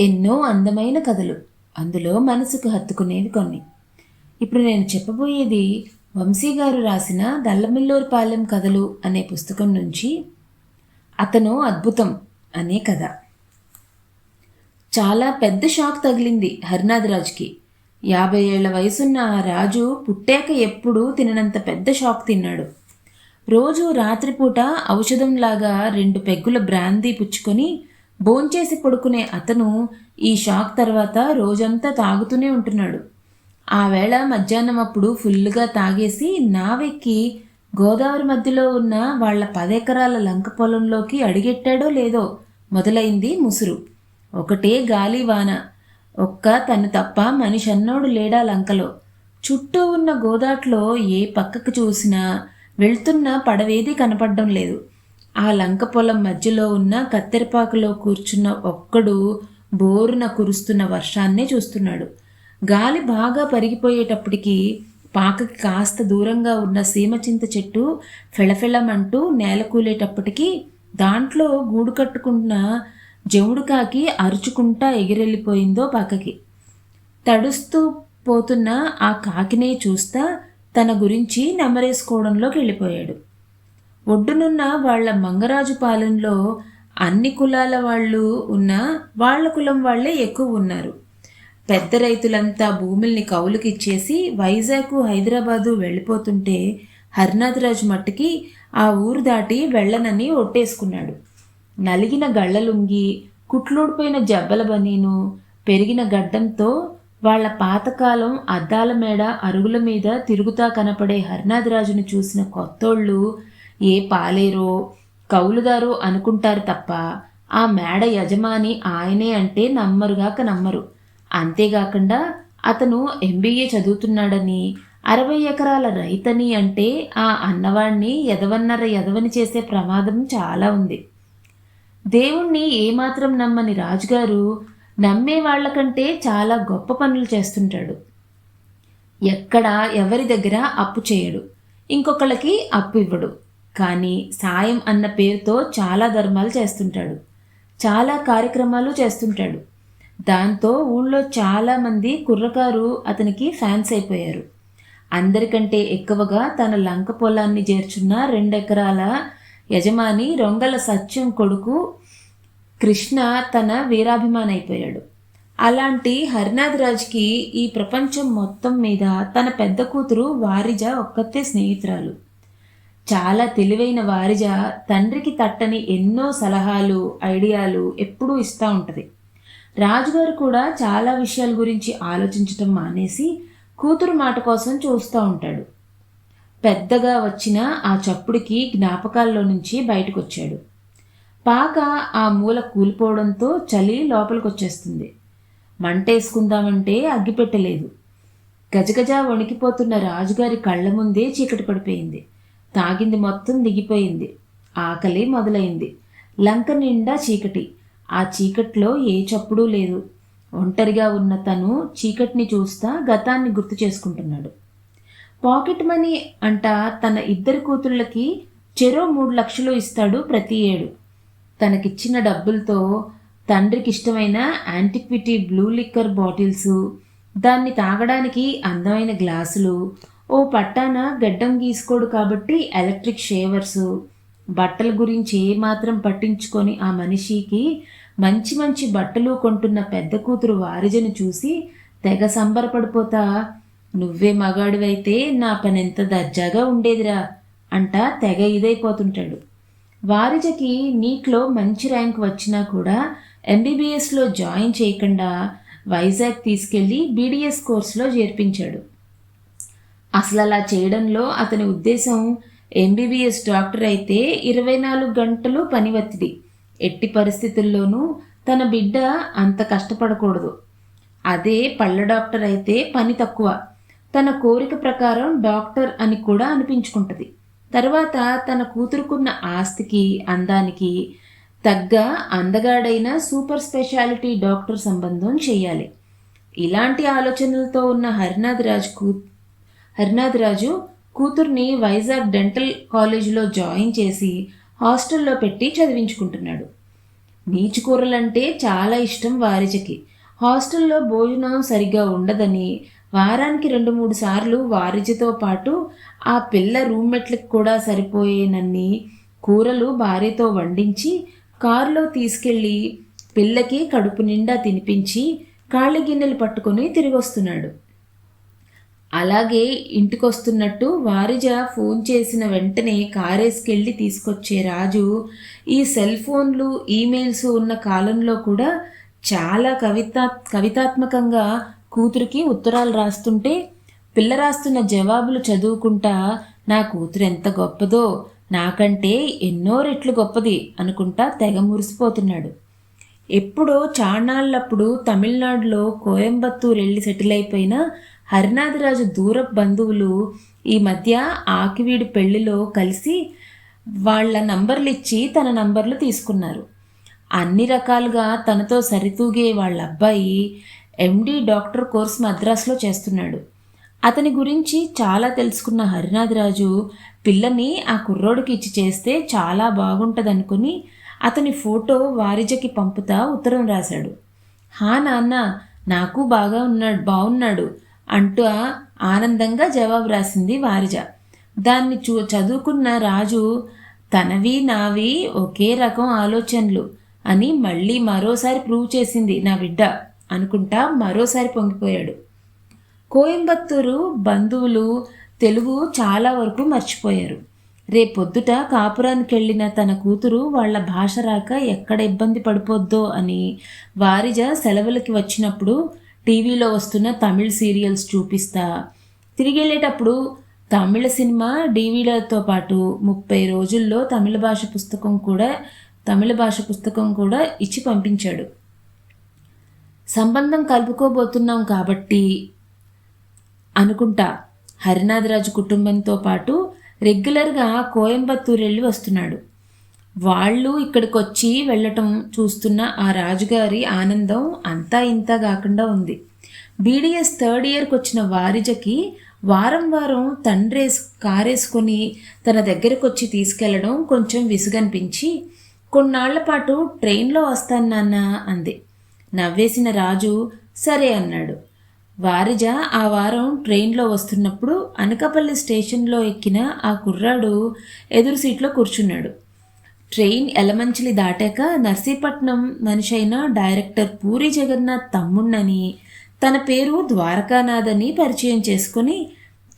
ఎన్నో అందమైన కథలు. అందులో మనసుకు హత్తుకునేవి కొన్ని. ఇప్పుడు నేను చెప్పబోయేది వంశీ గారు రాసిన దల్లమిల్లూరుపాలెం కథలు అనే పుస్తకం నుంచి అతను అద్భుతం అనే కథ. చాలా పెద్ద షాక్ తగిలింది హరినాథరాజుకి. యాభై ఏళ్ళ వయసున్న ఆ రాజు పుట్టాక ఎప్పుడూ తిననంత పెద్ద షాక్ తిన్నాడు. రోజు రాత్రిపూట ఔషధంలాగా రెండు పెగ్గుల బ్రాందీ పుచ్చుకొని భోంచేసి పడుకునే అతను ఈ షాక్ తర్వాత రోజంతా తాగుతూనే ఉంటున్నాడు. ఆ వేళ మధ్యాహ్నం అప్పుడు ఫుల్గా తాగేసి నావెక్కి గోదావరి మధ్యలో ఉన్న వాళ్ళ పదెకరాల లంక పొలంలోకి అడిగెట్టాడో లేదో మొదలైంది ముసురు. ఒకటే గాలి వాన ఒక్క తను తప్ప మనిషి అన్నోడు లేడా లంకలో. చుట్టూ ఉన్న గోదాట్లో ఏ పక్కకు చూసినా వెళ్తున్న పడవేది కనపడడం లేదు. ఆ లంక పొలం మధ్యలో ఉన్న కత్తెరపాకులో కూర్చున్న ఒక్కడు బోరున కురుస్తున్న వర్షాన్నే చూస్తున్నాడు. గాలి బాగా పరిగిపోయేటప్పటికి పాకకి కాస్త దూరంగా ఉన్న సీమచింత చెట్టు ఫెళఫెళమంటూ నేల కూలేటప్పటికీ దాంట్లో గూడు కట్టుకున్న జవుడు కాకి అరుచుకుంటా ఎగిరెళ్ళిపోయిందో పాకకి. తడుస్తూ పోతున్న ఆ కాకినే చూస్తా తన గురించి నెమరేసుకోవడంలోకి వెళ్ళిపోయాడు ఒడ్డునున్న వాళ్ళ మంగరాజు పాలెంలో అన్ని కులాల వాళ్ళు ఉన్నా వాళ్ళ కులం వాళ్ళే ఎక్కువ ఉన్నారు. పెద్ద రైతులంతా భూముల్ని కౌలుకిచ్చేసి వైజాగ్ హైదరాబాదు వెళ్ళిపోతుంటే హరినాథరాజు మట్టుకి ఆ ఊరు దాటి వెళ్ళనని ఒట్టేసుకున్నాడు. నలిగిన గళ్ళలుంగి కుట్లూడిపోయిన జబ్బల బనీను పెరిగిన గడ్డంతో వాళ్ళ పాతకాలం అద్దాల మేడ అరుగుల మీద తిరుగుతా కనపడే హరినాథరాజును చూసిన కొత్తోళ్ళు ఏ పాలేరో కౌలుదారో అనుకుంటారు తప్ప ఆ మేడ యజమాని ఆయనే అంటే నమ్మరుగాక నమ్మరు. అంతేగాకుండా అతను ఎంబీఏ చదువుతున్నాడని అరవై ఎకరాల రైతని అంటే ఆ అన్నవాణ్ణి ఎదవన్నర ఎదవని చేసే ప్రమాదం చాలా ఉంది. దేవుణ్ణి ఏమాత్రం నమ్మని రాజుగారు నమ్మే వాళ్ళకంటే చాలా గొప్ప పనులు చేస్తుంటాడు. ఎక్కడ ఎవరి దగ్గర అప్పు చేయడు. ఇంకొకళ్ళకి అప్పు ఇవ్వడు. కానీ సాయం అన్న పేరుతో చాలా ధర్మాలు చేస్తుంటాడు. చాలా కార్యక్రమాలు చేస్తుంటాడు. దాంతో ఊళ్ళో చాలామంది కుర్రకారు అతనికి ఫ్యాన్స్ అయిపోయారు. అందరికంటే ఎక్కువగా తన లంక పొలాన్ని చేర్చున్న రెండెకరాల యజమాని రొంగల సత్యం కొడుకు కృష్ణ తన వీరాభిమాని అయిపోయాడు. అలాంటి హరినాథరాజ్కి ఈ ప్రపంచం మొత్తం మీద తన పెద్ద కూతురు వారిజ ఒక్కతే స్నేహితురాలు. చాలా తెలివైన వారిజ తండ్రికి తట్టని ఎన్నో సలహాలు ఐడియాలు ఎప్పుడూ ఇస్తూ ఉంటుంది. రాజుగారు కూడా చాలా విషయాల గురించి ఆలోచించటం మానేసి కూతురు మాట కోసం చూస్తూ ఉంటాడు. పెద్దగా వచ్చిన ఆ చప్పుడికి జ్ఞాపకాల్లో నుంచి బయటకొచ్చాడు. పాక ఆ మూల కూలిపోవడంతో చలి లోపలికొచ్చేస్తుంది. మంటేసుకుందామంటే అగ్గిపెట్టలేదు. గజగజ వణికిపోతున్న రాజుగారి కళ్ళ ముందే చీకటి పడిపోయింది. తాగింది మొత్తం దిగిపోయింది. ఆకలి మొదలైంది. లంక నిండా చీకటి. ఆ చీకట్లో ఏ చప్పుడు లేదు. ఒంటరిగా ఉన్న తను చీకటిని చూస్తా గతాన్ని గుర్తు చేసుకుంటున్నాడు. పాకెట్ మనీ అంట తన ఇద్దరి కూతుళ్ళకి చెరో మూడు లక్షలు ఇస్తాడు ప్రతి ఏడు. తనకిచ్చిన డబ్బులతో తండ్రికి ఇష్టమైన యాంటిక్విటీ బ్లూ లిక్కర్ బాటిల్స్ దాన్ని తాగడానికి అందమైన గ్లాసులు ఓ పట్టాన గడ్డం గీసుకోడు కాబట్టి ఎలక్ట్రిక్ షేవర్సు. బట్టల గురించి ఏమాత్రం పట్టించుకొని ఆ మనిషికి మంచి మంచి బట్టలు కొంటున్న పెద్ద కూతురు వారిజను చూసి తెగ సంబరపడిపోతా నువ్వే మగాడివైతే నా పని ఎంత దర్జాగా ఉండేదిరా అంట తెగ ఇదైపోతుంటాడు. వారిజకి నీట్లో మంచి ర్యాంక్ వచ్చినా కూడా ఎంబీబీఎస్లో జాయిన్ చేయకుండా వైజాగ్ తీసుకెళ్ళి బీడీఎస్ కోర్సులో చేర్పించాడు. అసలు అలా చేయడంలో అతని ఉద్దేశం ఎంబీబీఎస్ డాక్టర్ అయితే ఇరవై నాలుగు గంటలు పని ఒత్తిడి ఎట్టి పరిస్థితుల్లోనూ తన బిడ్డ అంత కష్టపడకూడదు. అదే పళ్ళ డాక్టర్ అయితే పని తక్కువ. తన కోరిక ప్రకారం డాక్టర్ అని కూడా అనిపించుకుంటుంది. తర్వాత తన కూతురుకున్న ఆస్తికి అందానికి తగ్గ అందగాడైన సూపర్ స్పెషాలిటీ డాక్టర్ సంబంధం చేయాలి. ఇలాంటి ఆలోచనలతో ఉన్న హరినాథ్ రాజ్కు హరినాథరాజు కూతుర్ని వైజాగ్ డెంటల్ కాలేజీలో జాయిన్ చేసి హాస్టల్లో పెట్టి చదివించుకుంటున్నాడు. నీచుకూరలంటే చాలా ఇష్టం వారిజకి. హాస్టల్లో భోజనం సరిగ్గా ఉండదని వారానికి రెండు మూడు సార్లు వారిజతో పాటు ఆ పిల్ల రూమ్మెట్లకు కూడా సరిపోయేనన్ని కూరలు భార్యతో వండించి కారులో తీసుకెళ్ళి పిల్లకి కడుపు నిండా తినిపించి కాళ్ళ గిన్నెలు పట్టుకొని తిరిగొస్తున్నాడు. అలాగే ఇంటికొస్తున్నట్టు వారిజ ఫోన్ చేసిన వెంటనే కారేసుకెళ్ళి తీసుకొచ్చే రాజు ఈ సెల్ ఫోన్లు ఈమెయిల్స్ ఉన్న కాలంలో కూడా చాలా కవితా కవితాత్మకంగా కూతురికి ఉత్తరాలు రాస్తుంటే పిల్ల రాస్తున్న జవాబులు చదువుకుంటా నా కూతురు ఎంత గొప్పదో నాకంటే ఎన్నో రెట్లు గొప్పది అనుకుంటా తెగ మురిసిపోతున్నాడు. ఎప్పుడో చాణాళ్ళప్పుడు తమిళనాడులో కోయంబత్తూరు వెళ్ళి సెటిల్ అయిపోయిన హరినాథరాజు దూర బంధువులు ఈ మధ్య ఆకివీడి పెళ్ళిలో కలిసి వాళ్ళ నంబర్లు ఇచ్చి తన నంబర్లు తీసుకున్నారు. అన్ని రకాలుగా తనతో సరితూగే వాళ్ళ అబ్బాయి ఎండి డాక్టర్ కోర్స్ మద్రాసులో చేస్తున్నాడు. అతని గురించి చాలా తెలుసుకున్న హరినాథరాజు పిల్లని ఆ కుర్రోడికి ఇచ్చి చేస్తే చాలా బాగుంటుందనుకుని అతని ఫోటో వారిజకి పంపుతా ఉత్తరం రాశాడు. హా నాన్న నాకు బాగా ఉన్నాడు బాగున్నాడు అంటూ ఆనందంగా జవాబు రాసింది వారిజ. దాన్ని చూ చదువుకున్న రాజు తనవి నావి ఒకే రకం ఆలోచనలు అని మళ్ళీ మరోసారి ప్రూవ్ చేసింది నా బిడ్డ అనుకుంటా మరోసారి పొంగిపోయాడు. కోయంబత్తూరు బంధువులు తెలుగు చాలా వరకు మర్చిపోయారు. రేపొద్దుట కాపురానికి వెళ్ళిన తన కూతురు వాళ్ళ భాష రాక ఎక్కడ ఇబ్బంది పడిపోద్దో అని వారిజ సెలవులకి వచ్చినప్పుడు టీవీలో వస్తున్న తమిళ్ సీరియల్స్ చూపిస్తా. తిరిగి వెళ్ళేటప్పుడు తమిళ సినిమా డీవీలతో పాటు ముప్పై రోజుల్లో తమిళ భాష పుస్తకం కూడా తమిళ భాష పుస్తకం కూడా ఇచ్చి పంపించాడు. సంబంధం కలుపుకోబోతున్నాం కాబట్టి అనుకుంటా. హరినాథరాజు కుటుంబంతో పాటు రెగ్యులర్గా కోయంబత్తూరు వెళ్ళి వస్తున్నాడు. వాళ్ళు ఇక్కడికి వచ్చి వెళ్ళటం చూస్తున్న ఆ రాజుగారి ఆనందం అంతా ఇంత కాకుండా ఉంది. బీడిఎస్ థర్డ్ ఇయర్కి వచ్చిన వారిజకి వారం వారం తండ్రేస్ కారేసుకొని తన దగ్గరకు వచ్చి తీసుకెళ్ళడం కొంచెం విసుగనిపించి కొన్నాళ్ళ పాటు ట్రైన్లో వస్తాను నాన్న అంది. నవ్వేసిన రాజు సరే అన్నాడు. వారిజ ఆ వారం ట్రైన్లో వస్తున్నప్పుడు అనకాపల్లి స్టేషన్లో ఎక్కిన ఆ కుర్రాడు ఎదురు సీట్లో కూర్చున్నాడు. ట్రైన్ ఎలమంచిలి దాటాక నర్సీపట్నం మనిషి అయిన డైరెక్టర్ పూరి జగన్నాథ్ తమ్ముణ్ణని తన పేరు ద్వారకానాథ్ అని పరిచయం చేసుకుని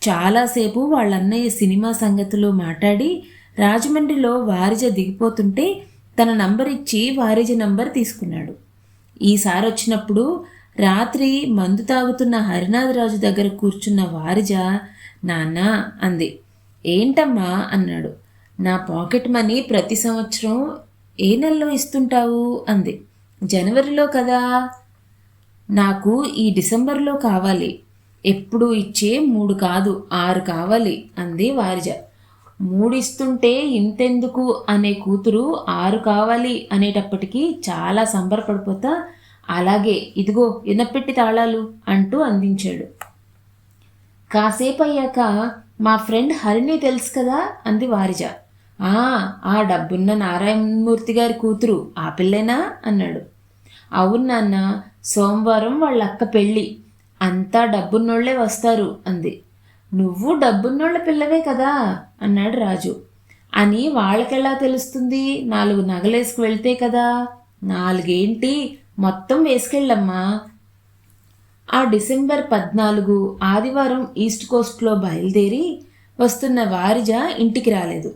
చాలాసేపు వాళ్ళన్నయ్య సినిమా సంగతిలో మాట్లాడి రాజమండ్రిలో వారిజ దిగిపోతుంటే తన నంబర్ ఇచ్చి వారిజ నంబర్ తీసుకున్నాడు. ఈసారి వచ్చినప్పుడు రాత్రి మందు తాగుతున్న హరినాథరాజు దగ్గర కూర్చున్న వారిజ నాన్న అంది. ఏంటమ్మా అన్నాడు. నా పాకెట్ మనీ ప్రతి సంవత్సరం ఏ నెలలో ఇస్తుంటావు? అంది. జనవరిలో కదా. నాకు ఈ డిసెంబర్లో కావాలి. ఎప్పుడు ఇచ్చే మూడు కాదు ఆరు కావాలి అంది వారిజ. మూడు ఇస్తుంటే ఇంతెందుకు? అనే కూతురు ఆరు కావాలి అనేటప్పటికీ చాలా సంబరపడిపోతా అలాగే ఇదిగో వినపెట్టి తాళాలు అంటూ అందించాడు. కాసేపు అయ్యాక మా ఫ్రెండ్ హరిణి తెలుసు కదా అంది వారిజ. ఆ ఆ డబ్బున్న నారాయణమూర్తి గారి కూతురు ఆ పిల్లేనా? అన్నాడు. అవును నాన్న సోమవారం వాళ్ళ అక్క పెళ్ళి. అంతా డబ్బున్నోళ్ళే వస్తారు అంది. నువ్వు డబ్బున్నోళ్ళ పిల్లవే కదా? అన్నాడు రాజు. అని వాళ్ళకెలా తెలుస్తుంది? నాలుగు నగలేసుకు వెళ్తే కదా? నాలుగేంటి? మొత్తం వేసుకెళ్ళమ్మా. ఆ డిసెంబర్ పద్నాలుగు ఆదివారం ఈస్ట్ కోస్ట్లో బయలుదేరి వస్తున్న వారిజ ఇంటికి రాలేదు.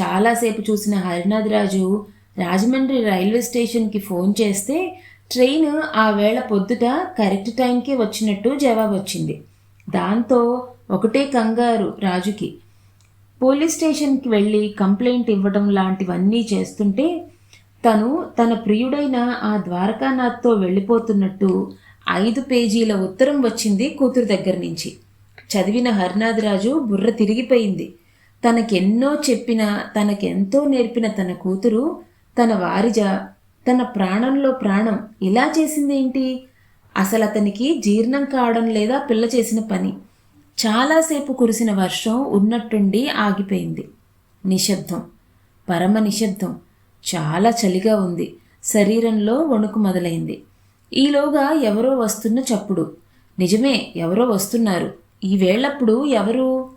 చాలాసేపు చూసిన హరినాథరాజు రాజమండ్రి రైల్వే స్టేషన్కి ఫోన్ చేస్తే ట్రైన్ ఆ వేళ పొద్దుట కరెక్ట్ టైంకే వచ్చినట్టు జవాబు వచ్చింది దాంతో ఒకటే కంగారు రాజుకి. పోలీస్ స్టేషన్కి వెళ్ళి కంప్లైంట్ ఇవ్వడం లాంటివన్నీ చేస్తుంటే తను తన ప్రియుడైన ఆ ద్వారకానాథ్తో వెళ్ళిపోతున్నట్టు ఐదు పేజీల ఉత్తరం వచ్చింది కూతురు దగ్గర నుంచి. చదివిన హరినాథరాజు బుర్ర తిరిగిపోయింది. తనకెన్నో చెప్పిన తనకెంతో నేర్పిన తన కూతురు తన వారిజ తన ప్రాణంలో ప్రాణం ఇలా చేసిందేంటి? అసలు అతనికి జీర్ణం కావడం లేదా పిల్ల చేసిన పని. చాలాసేపు కురిసిన వర్షం ఉన్నట్టుండి ఆగిపోయింది. నిశ్శబ్దం. పరమ నిశ్శబ్దం. చాలా చలిగా ఉంది. శరీరంలో వణుకు మొదలైంది. ఈలోగా ఎవరో వస్తున్న చప్పుడు. నిజమే ఎవరో వస్తున్నారు. ఈ వేళప్పుడు ఎవరు?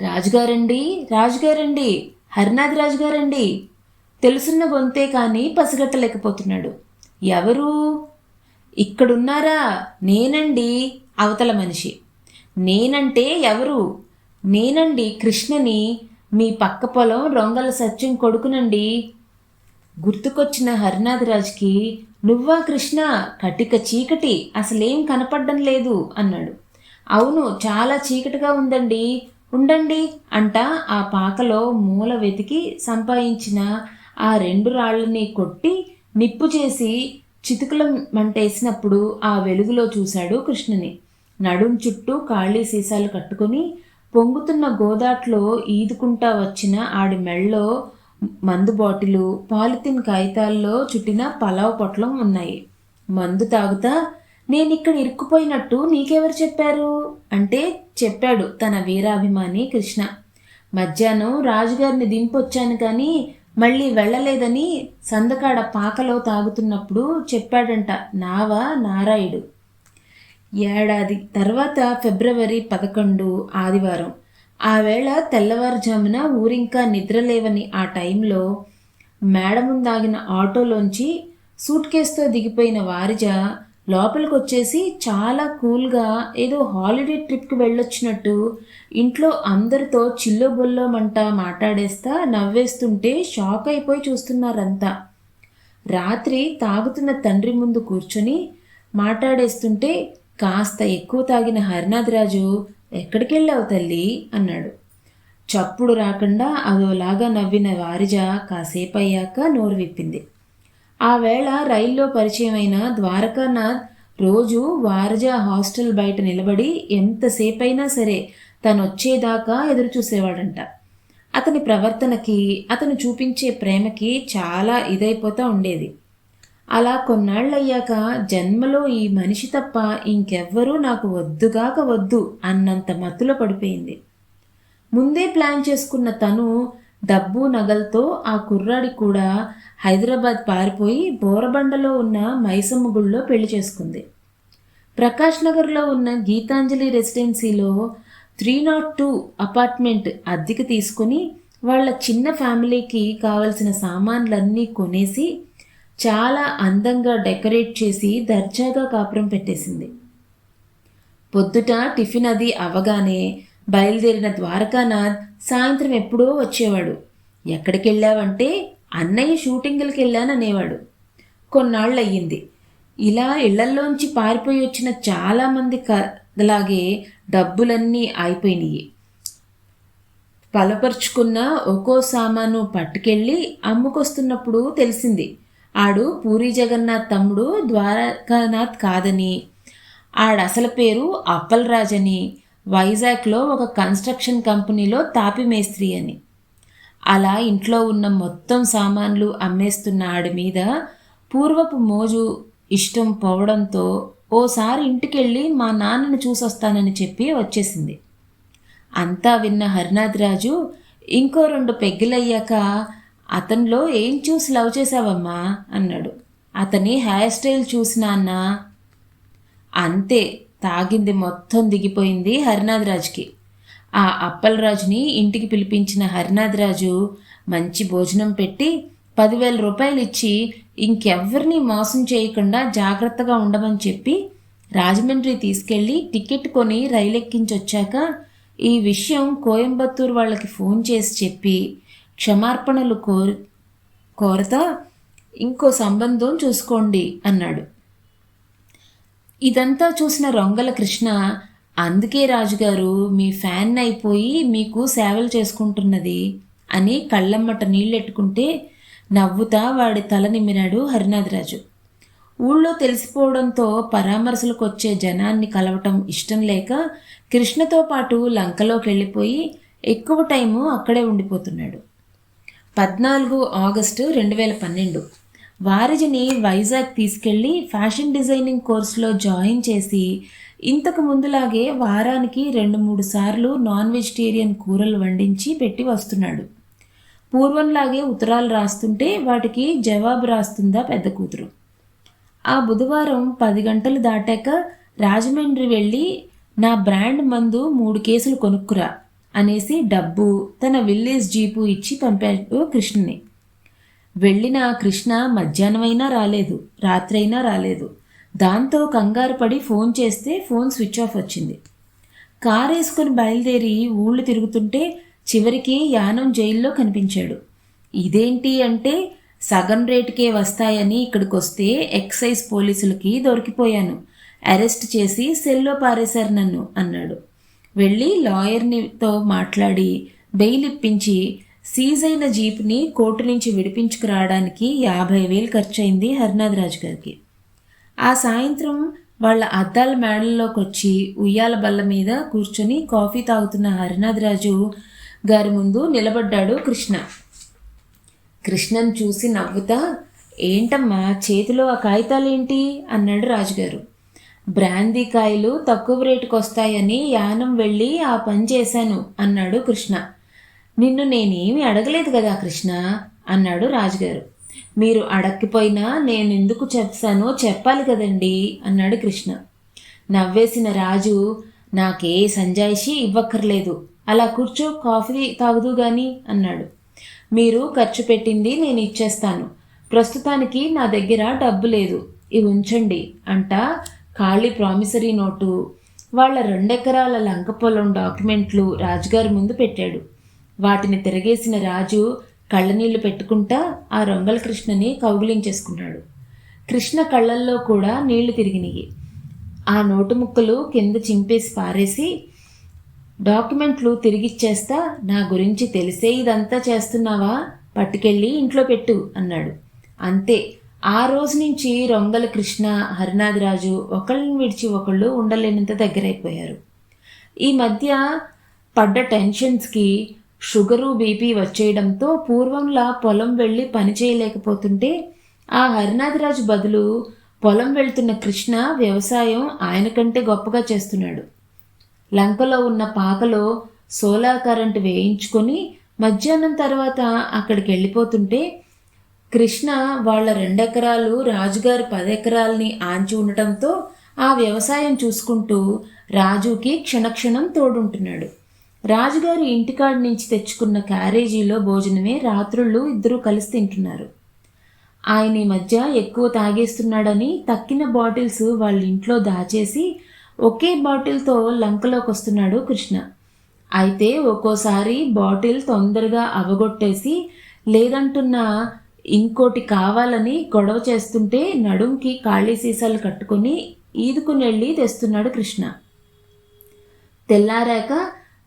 రాజుగారండి రాజుగారండి హరినాథ్ రాజుగారండి. తెలుసున్న గొంతే కానీ పసిగట్టలేకపోతున్నాడు. ఎవరు? ఇక్కడున్నారా? నేనండి అవతల మనిషి. నేనంటే ఎవరు? నేనండి కృష్ణని మీ పక్క పొలం రొంగల సత్యం కొడుకునండి. గుర్తుకొచ్చిన హరినాథరాజుకి నువ్వా కృష్ణ? కటిక చీకటి అసలేం కనపడడం లేదు అన్నాడు. అవును చాలా చీకటిగా ఉందండి. ఉండండి అంట ఆ పాకలో మూల వెతికి సంపాదించిన ఆ రెండు రాళ్ళని కొట్టి నిప్పు చేసి చితుకుల మంటేసినప్పుడు ఆ వెలుగులో చూశాడు కృష్ణని. నడుం చుట్టూ ఖాళీ సీసాలు కట్టుకుని పొంగుతున్న గోదాట్లో ఈదుకుంటా వచ్చిన ఆడి మెళ్ళలో మందు బాటిలు పాలిథిన్ కాగితాల్లో చుట్టిన పలావ్ పొట్లం ఉన్నాయి. మందు తాగుతా నేను ఇక్కడ ఇరుక్కుపోయినట్టు నీకెవరు చెప్పారు? అంటే చెప్పాడు తన వీరాభిమాని కృష్ణ. మధ్యాహ్నం రాజుగారిని దింపొచ్చాను కానీ మళ్ళీ వెళ్ళలేదని సందకాడ పాకలో తాగుతున్నప్పుడు చెప్పాడంట నావా నారాయుడు. ఏడాది తర్వాత ఫిబ్రవరి పదకొండు ఆదివారం. ఆ వేళ తెల్లవారుజామున ఊరింకా నిద్రలేవని ఆ టైంలో మేడ ముందాగిన ఆటోలోంచి సూట్ కేసుతో దిగిపోయిన వారిజ లోపలికి వచ్చేసి చాలా కూల్గా ఏదో హాలిడే ట్రిప్కి వెళ్ళొచ్చినట్టు ఇంట్లో అందరితో చిల్లో బొల్లోమంట మాట్లాడేస్తా నవ్వేస్తుంటే షాక్ అయిపోయి చూస్తున్నారంతా. రాత్రి తాగుతున్న తండ్రి ముందు కూర్చొని మాట్లాడేస్తుంటే కాస్త ఎక్కువ తాగిన హరినాథరాజు ఎక్కడికి వెళ్ళావు తల్లి? అన్నాడు. చప్పుడు రాకుండా అదోలాగా నవ్విన వారిజ కాసేపు అయ్యాక నోరు విప్పింది. ఆ వేళ రైల్లో పరిచయమైన ద్వారకానాథ్ రోజు వారజా హాస్టల్ బయట నిలబడి ఎంతసేపైనా సరే తను వచ్చేదాకా ఎదురు చూసేవాడంట అతని ప్రవర్తనకి అతను చూపించే ప్రేమకి చాలా ఇదైపోతూ ఉండేది. అలా కొన్నాళ్ళయ్యాక జన్మలో ఈ మనిషి తప్ప ఇంకెవ్వరూ నాకు వద్దుగాక వద్దు అన్నంత మత్తులో పడిపోయింది. ముందే ప్లాన్ చేసుకున్న తను డబ్బు నగలతో ఆ కుర్రాడి కూడా హైదరాబాద్ పారిపోయి బోరబండలో ఉన్న మైసమ్మ గుళ్ళో పెళ్ళి చేసుకుంది. ప్రకాష్ నగర్లో ఉన్న గీతాంజలి రెసిడెన్సీలో త్రీ నాట్ టూ అపార్ట్మెంట్ అద్దెకి తీసుకుని వాళ్ళ చిన్న ఫ్యామిలీకి కావలసిన సామాన్లన్నీ కొనేసి చాలా అందంగా డెకరేట్ చేసి దర్జాగా కాపురం పెట్టేసింది. పొద్దుట టిఫిన్ అది అవగానే బయలుదేరిన ద్వారకానాథ్ సాయంత్రం ఎప్పుడో వచ్చేవాడు. ఎక్కడికి వెళ్ళావంటే అన్నయ్య షూటింగులకి వెళ్ళాననేవాడు కొన్నాళ్ళు అయ్యింది ఇలా ఇళ్ళల్లోంచి పారిపోయి వచ్చిన చాలామంది కలాగే డబ్బులన్నీ అయిపోయినాయి పలపరుచుకున్న ఒక్కో సామాను పట్టుకెళ్ళి అమ్ముకొస్తున్నప్పుడు తెలిసింది. ఆడు పూరి జగన్నాథ్ తమ్ముడు ద్వారకానాథ్ కాదని. ఆడసల పేరు అప్పలరాజని. అని వైజాగ్లో ఒక కన్స్ట్రక్షన్ కంపెనీలో తాపి మేస్త్రి అని. అలా ఇంట్లో ఉన్న మొత్తం సామాన్లు అమ్మేస్తున్న ఆడి మీద పూర్వపు మోజు ఇష్టం పోవడంతో ఓసారి ఇంటికెళ్ళి మా నాన్నని చూసొస్తానని చెప్పి వచ్చేసింది. అంతా విన్న హరినాథ్ రాజు ఇంకో రెండు పెగ్గులయ్యాక అతనిలో ఏం చూసి లవ్ చేశావమ్మా? అన్నాడు. అతని హెయిర్ స్టైల్ చూసినా అన్నా? అంతే. తాగింది మొత్తం దిగిపోయింది హరినాథ్ రాజుకి. ఆ అప్పలరాజుని ఇంటికి పిలిపించిన హరినాథ్ రాజు మంచి భోజనం పెట్టి పదివేల రూపాయలు ఇచ్చి ఇంకెవ్వరిని మోసం చేయకుండా జాగ్రత్తగా ఉండమని చెప్పి రాజమండ్రి తీసుకెళ్ళి టికెట్ కొని రైలు ఎక్కించొచ్చాక ఈ విషయం కోయంబత్తూరు వాళ్ళకి ఫోన్ చేసి చెప్పి క్షమార్పణలు కోరు కోరతా ఇంకో సంబంధం చూసుకోండి అన్నాడు. ఇదంతా చూసిన రొంగల కృష్ణ అందుకే రాజుగారు మీ ఫ్యాన్ అయిపోయి మీకు సేవలు చేసుకుంటున్నది అని కళ్ళమ్మట నీళ్ళెట్టుకుంటే నవ్వుతా వాడి తల నిమ్మినాడు హరినాథరాజు ఊళ్ళో తెలిసిపోవడంతో పరామర్శలకు వచ్చే జనాన్ని కలవటం ఇష్టం లేక కృష్ణతో పాటు లంకలోకి వెళ్ళిపోయి ఎక్కువ టైము అక్కడే ఉండిపోతున్నాడు. పద్నాలుగు ఆగస్టు రెండు వేల పన్నెండు. వారజిని వైజాగ్ తీసుకెళ్ళి ఫ్యాషన్ డిజైనింగ్ కోర్సులో జాయిన్ చేసి ఇంతకు ముందులాగే వారానికి రెండు మూడు సార్లు నాన్ వెజిటేరియన్ కూరలు వండించి పెట్టి వస్తున్నాడు. పూర్వంలాగే ఉత్తరాలు రాస్తుంటే వాటికి జవాబు రాస్తుందా పెద్ద కూతురు. ఆ బుధవారం పది గంటలు దాటాక రాజమండ్రి వెళ్ళి నా బ్రాండ్ మందు మూడు కేసులు కొనుక్కురా అనేసి డబ్బు తన విల్లేజ్ జీపు ఇచ్చి పంపాడు కృష్ణని. వెళ్ళిన కృష్ణ మధ్యాహ్నమైనా రాలేదు రాత్రైనా రాలేదు. దాంతో కంగారు పడి ఫోన్ చేస్తే ఫోన్ స్విచ్ ఆఫ్ వచ్చింది. కారేసుకుని బయలుదేరి ఊళ్ళు తిరుగుతుంటే చివరికి యానం జైల్లో కనిపించాడు. ఇదేంటి అంటే సగం రేటుకే వస్తాయని ఇక్కడికి వస్తే ఎక్సైజ్ పోలీసులకి దొరికిపోయాను. అరెస్ట్ చేసి సెల్లో పారేశారు నన్ను అన్నాడు. వెళ్ళి లాయర్నితో మాట్లాడి బెయిల్ ఇప్పించి సీజ్ అయిన జీప్ని కోర్టు నుంచి విడిపించుకురావడానికి యాభై వేలు ఖర్చయింది హరినాథ్ రాజు గారికి. ఆ సాయంత్రం వాళ్ళ అద్దాల మేడల్లోకి వచ్చి ఉయ్యాల బల్ల మీద కూర్చొని కాఫీ తాగుతున్న హరినాథ్ రాజు గారి ముందు నిలబడ్డాడు కృష్ణ. కృష్ణను చూసి నవ్వుతా ఏంటమ్మా చేతిలో ఆ కాగితాలేంటి? అన్నాడు రాజుగారు. బ్రాందీ కాయలు తక్కువ రేటుకు వస్తాయని యానం వెళ్ళి ఆ పని చేశాను అన్నాడు కృష్ణ. నిన్ను నేనేమి అడగలేదు కదా కృష్ణ అన్నాడు రాజుగారు. మీరు అడక్కిపోయినా నేను ఎందుకు చెప్తానో చెప్పాలి కదండి అన్నాడు కృష్ణ. నవ్వేసిన రాజు నాకే సంజాయిషి ఇవ్వక్కర్లేదు అలా కూర్చో కాఫీ తాగుదు గాని అన్నాడు. మీరు ఖర్చు పెట్టింది నేను ఇచ్చేస్తాను ప్రస్తుతానికి నా దగ్గర డబ్బు లేదు ఇవి ఉంచండి అంట ఖాళీ ప్రామిసరీ నోటు వాళ్ళ రెండెకరాల లంక పొలం డాక్యుమెంట్లు రాజుగారి ముందు పెట్టాడు. వాటిని తిరగేసిన రాజు కళ్ళనీళ్ళు పెట్టుకుంటా ఆ రొంగల కృష్ణని కౌగులించేసుకున్నాడు కృష్ణ కళ్ళల్లో కూడా నీళ్ళు తిరిగినాయి ఆ నోటు ముక్కలు కింద చింపేసి పారేసి డాక్యుమెంట్లు తిరిగిచ్చేస్తా నా గురించి తెలిసే ఇదంతా చేస్తున్నావా? పట్టుకెళ్ళి ఇంట్లో పెట్టు అన్నాడు. అంతే. ఆ రోజు నుంచి రొంగల కృష్ణ హరినాథరాజు ఒకళ్ళని విడిచి ఒకళ్ళు ఉండలేనంత దగ్గరైపోయారు. ఈ మధ్య పడ్డ టెన్షన్స్కి షుగరు బీపీ వచ్చేయడంతో పూర్వంలా పొలం వెళ్ళి పని చేయలేకపోతుంటే ఆ హరినాథరాజు బదులు పొలం వెళ్తున్న కృష్ణ వ్యవసాయం ఆయన కంటే గొప్పగా చేస్తున్నాడు. లంకలో ఉన్న పాకలో సోలార్ కరెంట్ వేయించుకొని మధ్యాహ్నం తర్వాత అక్కడికి వెళ్ళిపోతుంటే కృష్ణ వాళ్ళ రెండెకరాలు రాజుగారి పదెకరాలని ఆంచి ఉండటంతో ఆ వ్యవసాయం చూసుకుంటూ రాజుకి క్షణక్షణం తోడుంటున్నాడు. రాజుగారి ఇంటికాడి నుంచి తెచ్చుకున్న క్యారేజీలో భోజనమే రాత్రుళ్ళు ఇద్దరూ కలిసి తింటున్నారు. ఆయన ఈ మధ్య ఎక్కువ తాగేస్తున్నాడని తక్కిన బాటిల్స్ వాళ్ళ ఇంట్లో దాచేసి ఒకే బాటిల్తో లంకలోకి వస్తున్నాడు కృష్ణ. అయితే ఒక్కోసారి బాటిల్ తొందరగా అవగొట్టేసి లేదంటున్న ఇంకోటి కావాలని గొడవ చేస్తుంటే నడుంకి ఖాళీ సీసాలు కట్టుకొని ఈదుకుని వెళ్ళి తెస్తున్నాడు కృష్ణ. తెల్లారాక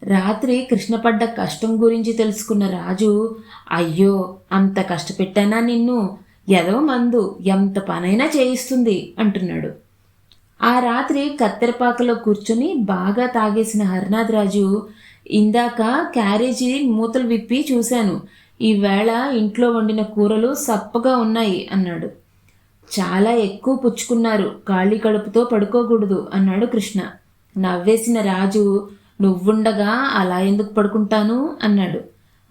రాత్రి కృష్ణపడ్డ కష్టం గురించి తెలుసుకున్న రాజు అయ్యో అంత కష్టపెట్టానా నిన్ను? ఎదో మందు ఎంత పనైనా చేయిస్తుంది అంటున్నాడు. ఆ రాత్రి కత్తెరపాకలో కూర్చొని బాగా తాగేసిన హరినాథ్ రాజు ఇందాక క్యారేజీ మూతలు విప్పి చూశాను. ఈవేళ ఇంట్లో వండిన కూరలు సప్పగా ఉన్నాయి అన్నాడు. చాలా ఎక్కువ పుచ్చుకున్నారు. ఖాళీ కడుపుతో పడుకోకూడదు అన్నాడు కృష్ణ. నవ్వేసిన రాజు నువ్వుండగా అలా ఎందుకు పడుకుంటాను? అన్నాడు.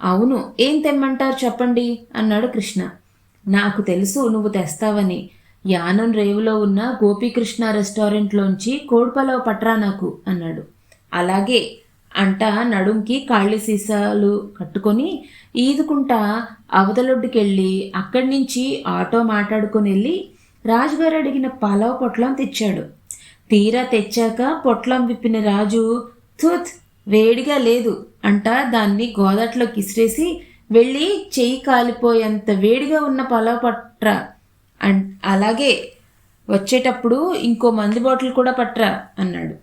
అవును ఏం తెమ్మంటారు చెప్పండి అన్నాడు కృష్ణ. నాకు తెలుసు నువ్వు తెస్తావని. యానం రేవులో ఉన్న గోపీకృష్ణ రెస్టారెంట్లోంచి కోడిపలావ్ పట్రా నాకు అన్నాడు. అలాగే అంట నడుంకి కాళ్ళి సీసాలు కట్టుకొని ఈదుకుంటా అవతలొడ్డుకెళ్ళి అక్కడి నుంచి ఆటో మాట్లాడుకొని వెళ్ళి రాజుగారు అడిగిన పలావ్ పొట్లం తెచ్చాడు. తీరా తెచ్చాక పొట్లం విప్పిన రాజు థూత్ వేడిగా లేదు అంట దాన్ని గోదాట్లో కిసిరేసి వెళ్ళి చెయ్యి కాలిపోయేంత వేడిగా ఉన్న పలావ్ పట్రా అన్ అలాగే వచ్చేటప్పుడు ఇంకో మంది బాటిల్ కూడా పట్రా అన్నాడు.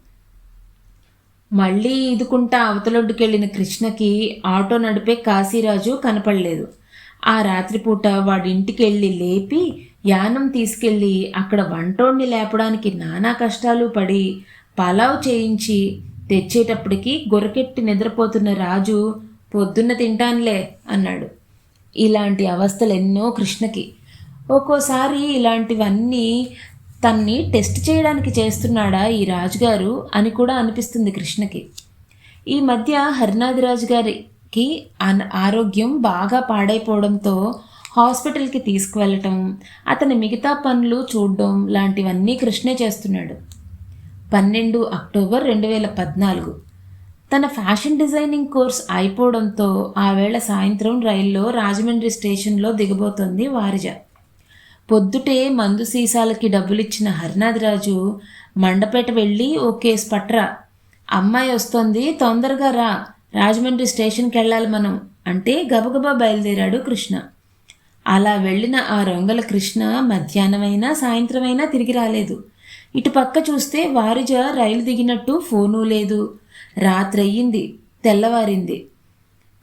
మళ్ళీ ఇదుకుంటా అవతలొడ్డుకెళ్ళిన కృష్ణకి ఆటో నడిపే కాశీరాజు కనపడలేదు. ఆ రాత్రిపూట వాడింటికెళ్ళి లేపి యానం తీసుకెళ్ళి అక్కడ వంటోడిని లేపడానికి నానా కష్టాలు పడి పలావ్ చేయించి తెచ్చేటప్పటికి గొరకెట్టి నిద్రపోతున్న రాజు పొద్దున్న తింటానులే అన్నాడు. ఇలాంటి అవస్థలు ఎన్నో కృష్ణకి. ఒక్కోసారి ఇలాంటివన్నీ తన్ని టెస్ట్ చేయడానికి చేస్తున్నాడా ఈ రాజుగారు అని కూడా అనిపిస్తుంది కృష్ణకి. ఈ మధ్య హరినాథరాజు గారికి అన- ఆరోగ్యం బాగా పాడైపోవడంతో హాస్పిటల్కి తీసుకువెళ్ళటం అతని మిగతా పనులు చూడడం లాంటివన్నీ కృష్ణే చేస్తున్నాడు. పన్నెండు అక్టోబర్ రెండు వేల పద్నాలుగు. తన ఫ్యాషన్ డిజైనింగ్ కోర్స్ అయిపోవడంతో ఆ వేళ సాయంత్రం రైల్లో రాజమండ్రి స్టేషన్లో దిగబోతోంది వారిజ. పొద్దుటే మందు సీసాలకి డబ్బులిచ్చిన హరినాథరాజు మండపేట వెళ్ళి ఓ కేసు పట్రా. అమ్మాయి వస్తోంది తొందరగా రా రాజమండ్రి స్టేషన్కి వెళ్ళాలి మనం అంటే గబగబా బయలుదేరాడు కృష్ణ. అలా వెళ్ళిన ఆ రొంగల కృష్ణ మధ్యాహ్నమైనా సాయంత్రమైనా తిరిగి రాలేదు. ఇటు పక్క చూస్తే వారిజ రైలు దిగినట్టు ఫోను లేదు. రాత్రయ్యింది తెల్లవారింది.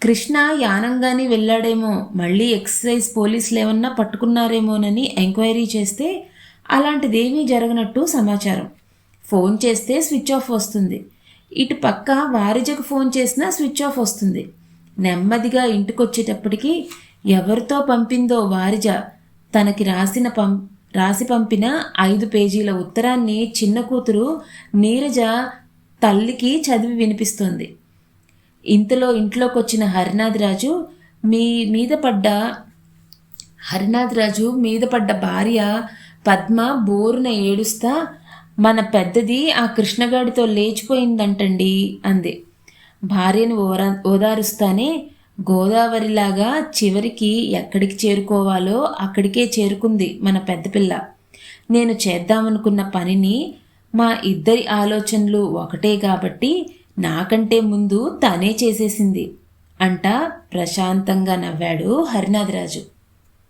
కృష్ణ యానంగాని వెళ్ళాడేమో మళ్ళీ ఎక్సైజ్ పోలీసులేమన్నా పట్టుకున్నారేమోనని ఎంక్వైరీ చేస్తే అలాంటిదేమీ జరగనట్టు సమాచారం. ఫోన్ చేస్తే స్విచ్ ఆఫ్ వస్తుంది. ఇటు పక్క వారిజకు ఫోన్ చేసినా స్విచ్ ఆఫ్ వస్తుంది. నెమ్మదిగా ఇంటికొచ్చేటప్పటికి ఎవరితో పంపిందో వారిజ తనకి రాసిన పం రాసి పంపిన ఐదు పేజీల ఉత్తరాన్ని చిన్న కూతురు నీరజ తల్లికి చదివి వినిపిస్తుంది. ఇంతలో ఇంట్లోకి వచ్చిన హరినాథరాజు మీ మీద పడ్డ హరినాథరాజు మీద పడ్డ భార్య పద్మ బోరున ఏడుస్తా మన పెద్దది ఆ కృష్ణగాడితో లేచిపోయిందంటండి అంది. భార్యను ఓరా ఓదారుస్తానే గోదావరిలాగా చివరికి ఎక్కడికి చేరుకోవాలో అక్కడికే చేరుకుంది మన పెద్దపిల్ల నేను చేద్దామనుకున్న పనిని మా ఇద్దరి ఆలోచనలు ఒకటే కాబట్టి నాకంటే ముందు తనే చేసేసింది అంట ప్రశాంతంగా నవ్వాడు హరినాథరాజు.